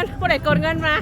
ไปกดเงินผู้ใดกดเงินมา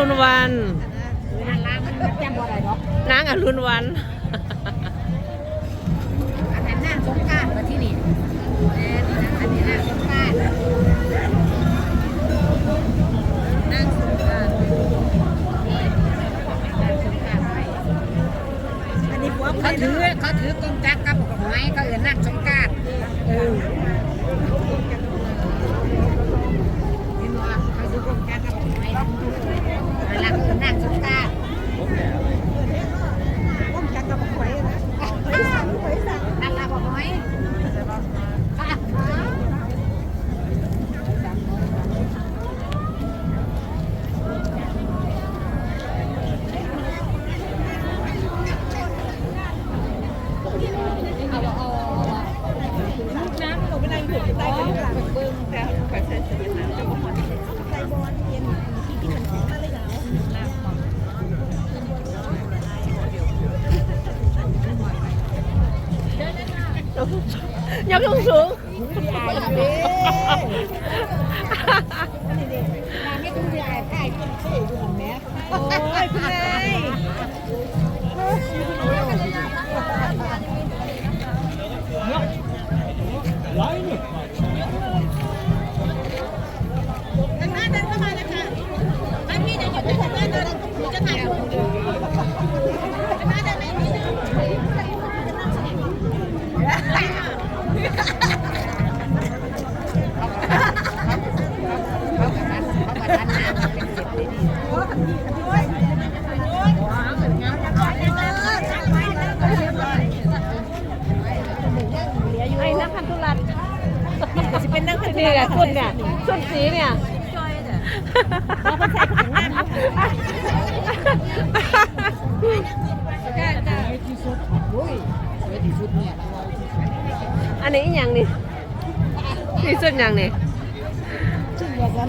รุณวันร้านร้านมันจำบ่ได้หรอกนางอรุณวันอันนั้นหน้าสงกรารมาที่นี่แน่นี่นะอันนี้หน้าสงกรารหน้าสงกรารอันนี้พวกเขาถือเขาถือกงจักรกับหอยเขาเอื่นนั่งสงกรารเออ ดูของแม่โอ้ยคุณนาย นนั่งนี่แหละคุณเนี่ยชุดสีเนี่ยโอ้ยสวยที่สุดเนี่ยอันนี้อีหยังนี่นี่สุดหยังนี่ชื่อเดียวกัน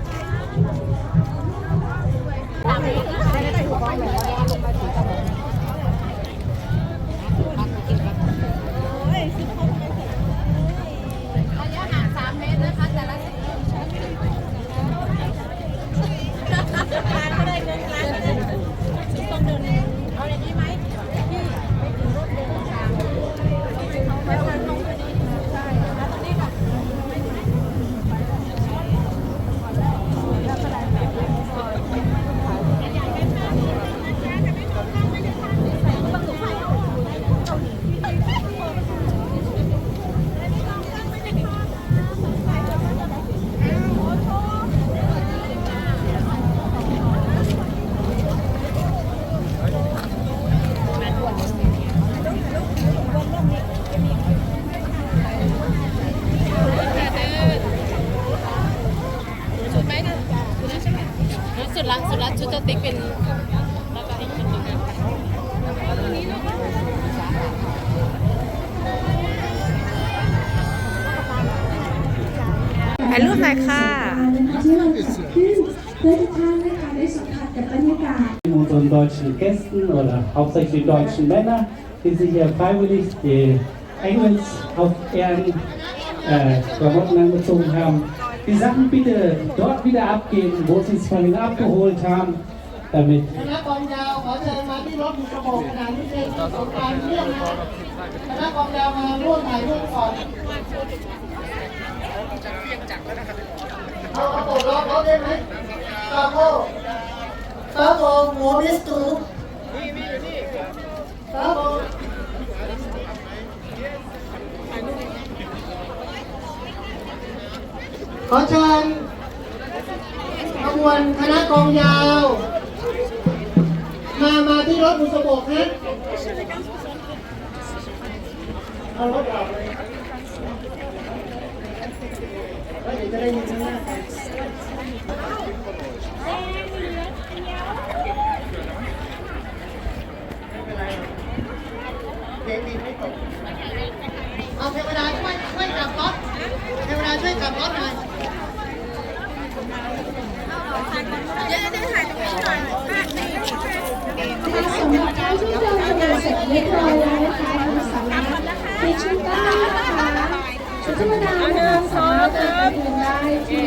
สุดละสุดละชุดจะติ๊กเป็นแล้วก็อีกชุดหนึงถ่ายรูปหน่อยค่ะที่เราจัดขึ้นเพื่อทุกท่านนะคะได้สัมผัสกับบรรยากาศ unseren deutschen Gästen oder hauptsächlich deutschen Männer, die sich hier freiwillig die Engels auf Ehren äh, Klamotten angezogen haben, Die Sachen bitte dort wieder abgeben, wo sie es vorhin abgeholt haben, damit. คณะกองยาวขอเชิญมาที่รถบุกระโบกขนาดพิเศษที่สงกรารเรื่องนะครับคณะกองยาวมาร่วมถ่ายรูปก่อนเอาเอาตัวล็อกรถได้ไหมตาโก้ตาโก้โมดิสตูตาโก้ ขอเชิญขบวนคณะกองยาว มามาที่รถบุษบกนะเอารถออกเลยแล้วเดี๋ยวจะได้ยินข้างหน้าเด็กดีไม่ตกเอาเทวดาช่วยช่วยกลับรถ เทวดาช่วยกับรถหน่อยค่ะสำหรับท่านที่เดินทางเสร็จเรียบร้อยแล้วนะคะคุณสามารถในชุดด้านนี้นะคะชุดธรรมดานะคะสามารถเดินทางได้ที่